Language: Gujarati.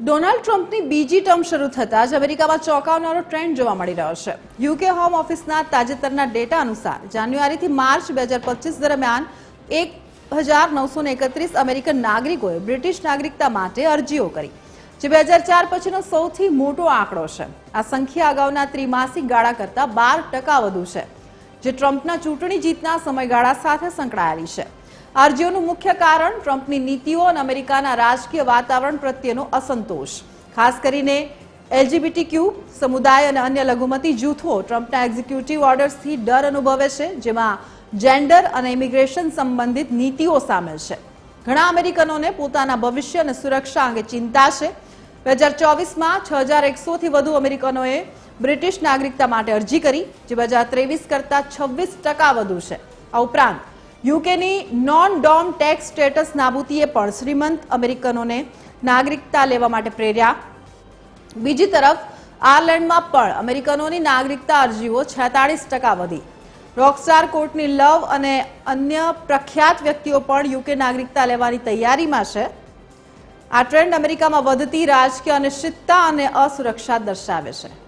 ડોનાલ્ડ ટ્રમ્પની બીજી ટર્મ શરૂ થતાં જ અમેરિકામાં ચોંકાવનારો ટ્રેન્ડ જોવા મળી રહ્યો છે. યુકે હોમ ઓફિસના તાજેતરના ડેટા અનુસાર જાન્યુઆરીથી માર્ચ બે હજાર પચીસ દરમિયાન એક હજાર નવસો એકત્રીસ અમેરિકન નાગરિકોએ બ્રિટિશ નાગરિકતા માટે અરજીઓ કરી, જે બે હજાર ચાર પછીનો સૌથી મોટો આંકડો છે. આ સંખ્યા અગાઉના ત્રિમાસિક ગાળા કરતાં બાર ટકા વધુ છે, જે ટ્રમ્પના ચૂંટણી જીતના સમયગાળા સાથે સંકળાયેલી છે. અરજીઓનું મુખ્ય કારણ ટ્રમ્પની નીતિઓ અને અમેરિકાના રાજકીય વાતાવરણ પ્રત્યેનો અસંતોષ. ખાસ કરીને એલજીબીટી ક્યુ સમુદાય અને અન્ય લઘુમતી જૂથો ટ્રમ્પના એક્ઝિક્યુટિવ ઓર્ડર્સથી ડર અનુભવે છે, જેમાં જેન્ડર અને ઇમિગ્રેશન સંબંધિત નીતિઓ સામેલ છે. ઘણા અમેરિકનોને પોતાના ભવિષ્ય અને સુરક્ષા અંગે ચિંતા છે. બે હજાર ચોવીસમાં છ હજાર એકસોથી વધુ અમેરિકનોએ બ્રિટિશ નાગરિકતા માટે અરજી કરી, જે બે હજાર ત્રેવીસ કરતાં છવ્વીસ ટકા વધુ છે. આ ઉપરાંત યુકેની નોન ડોમ ટેક્સ સ્ટેટસ નાબૂદીએ પણ શ્રીમંત અમેરિકનોને નાગરિકતા લેવા માટે પ્રેર્યા. બીજી તરફ, આયર્લેન્ડમાં પણ અમેરિકનોની નાગરિકતા અરજીઓ છેતાળીસ ટકા વધી. રોકસ્ટાર કોર્ટની લવ અને અન્ય પ્રખ્યાત વ્યક્તિઓ પણ યુકે નાગરિકતા લેવાની તૈયારીમાં છે. આ ટ્રેન્ડ અમેરિકામાં વધતી રાજકીય અનિશ્ચિતતા અને અસુરક્ષા દર્શાવે છે.